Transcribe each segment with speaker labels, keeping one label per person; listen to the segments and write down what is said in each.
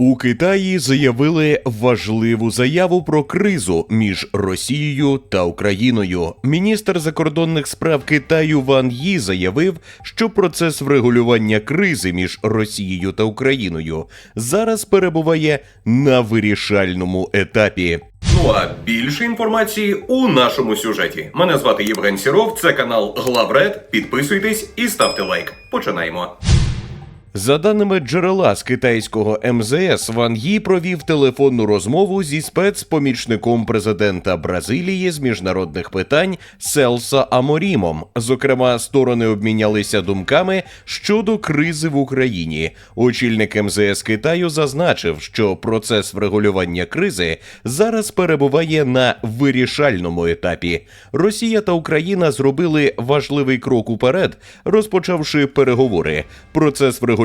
Speaker 1: У Китаї заявили важливу заяву про кризу між Росією та Україною. Міністр закордонних справ Китаю Ван Ї заявив, що процес врегулювання кризи між Росією та Україною зараз перебуває на вирішальному етапі.
Speaker 2: Ну а більше інформації у нашому сюжеті. Мене звати Євген Сіров, це канал Главред. Підписуйтесь і ставте лайк. Починаємо.
Speaker 1: За даними джерела з китайського МЗС, Ван Ї провів телефонну розмову зі спецпомічником президента Бразилії з міжнародних питань Селса Аморімом. Зокрема, сторони обмінялися думками щодо кризи в Україні. Очільник МЗС Китаю зазначив, що процес врегулювання кризи зараз перебуває на вирішальному етапі. Росія та Україна зробили важливий крок уперед, розпочавши переговори. Процес врегулювання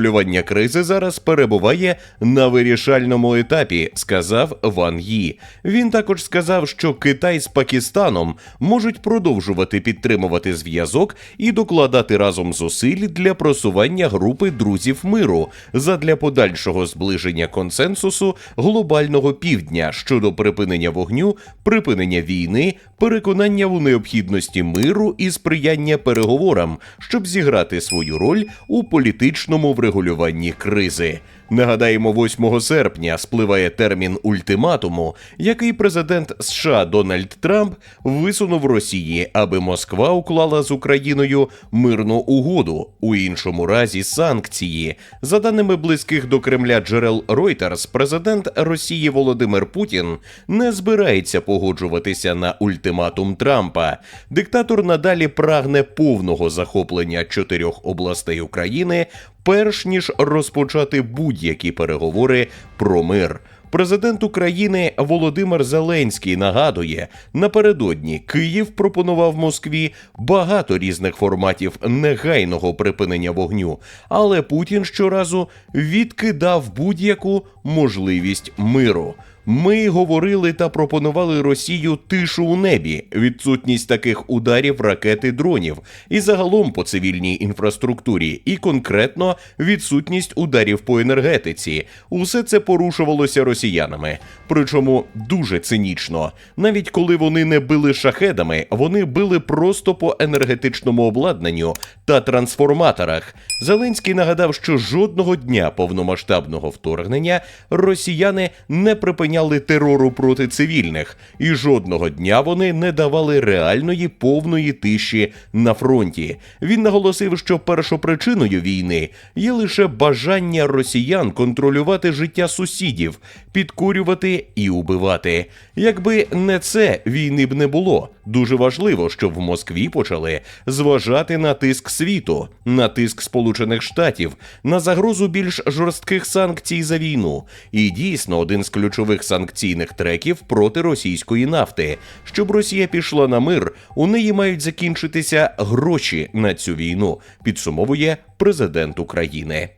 Speaker 1: кризи зараз перебуває на вирішальному етапі, сказав Ван Ї. Він також сказав, що Китай з Пакистаном можуть продовжувати підтримувати зв'язок і докладати разом зусиль для просування групи друзів миру задля подальшого зближення консенсусу глобального півдня щодо припинення вогню, припинення війни, переконання у необхідності миру і сприяння переговорам, щоб зіграти свою роль у політичному врегулюванні кризи. Нагадаємо, 8 серпня спливає термін ультиматуму, який президент США Дональд Трамп висунув Росії, аби Москва уклала з Україною мирну угоду, у іншому разі санкції. За даними близьких до Кремля джерел Reuters, президент Росії Володимир Путін не збирається погоджуватися на ультиматум Трампа. Диктатор надалі прагне повного захоплення чотирьох областей України, перш ніж розпочати будь-які переговори про мир. Президент України Володимир Зеленський нагадує, напередодні Київ пропонував Москві багато різних форматів негайного припинення вогню, але Путін щоразу відкидав будь-яку можливість миру. Ми говорили та пропонували Росію тишу у небі, відсутність таких ударів ракет і дронів, і загалом по цивільній інфраструктурі, і конкретно відсутність ударів по енергетиці. Усе це порушувалося росіянами. Причому дуже цинічно. Навіть коли вони не били шахедами, вони били просто по енергетичному обладнанню та трансформаторах. Зеленський нагадав, що жодного дня повномасштабного вторгнення росіяни не припиняли терору проти цивільних, і жодного дня вони не давали реальної повної тиші на фронті. Він наголосив, що першопричиною війни є лише бажання росіян контролювати життя сусідів, підкурювати і убивати. Якби не це, війни б не було. Дуже важливо, щоб в Москві почали зважати на тиск світу, на тиск Сполучених Штатів, на загрозу більш жорстких санкцій за війну. І дійсно один з ключових санкційних треків проти російської нафти. Щоб Росія пішла на мир, у неї мають закінчитися гроші на цю війну. Підсумовує президент України.